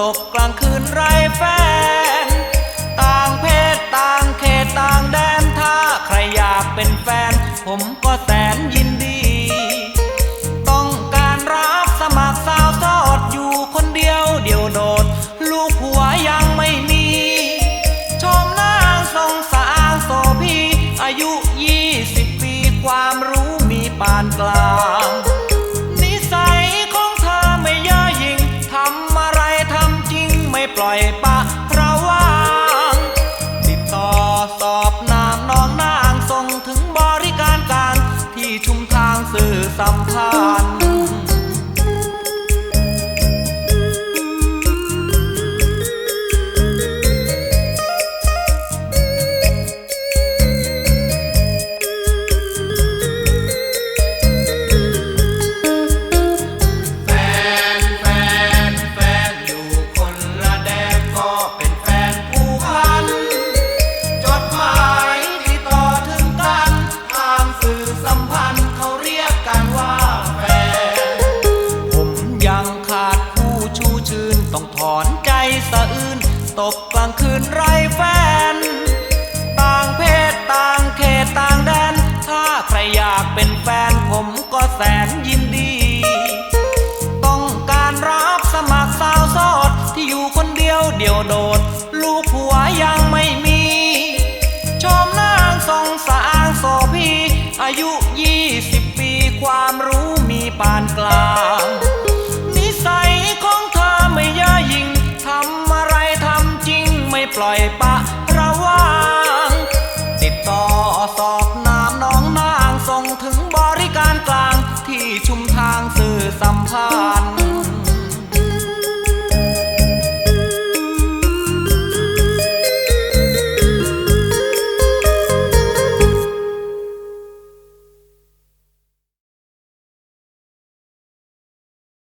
ตกกลางคืนไรแฟน ต่างเพศต่างเขตต่างแดนถ้าใครอยากเป็นแฟน ผมก็แสนยินดี สื่อสัมพัน อนใจสะอื้นตกกลางคืนไรแฟน ต่างเพศต่างเขตต่างแดน ถ้าใครอยากเป็นแฟนผมก็แสนยินดี ต้องการรับสมัครสาวโสดที่อยู่คนเดียวเดียวโดด ลูกผัวยังไม่มีชมนางทรงสางโสพีอายุ20ปีความรู้มีปานกลาง ปล่อยปะระวางติดต่อสอบนามน้องนางส่งถึงบริการกลางที่ชุมทางสื่อสัมพันธ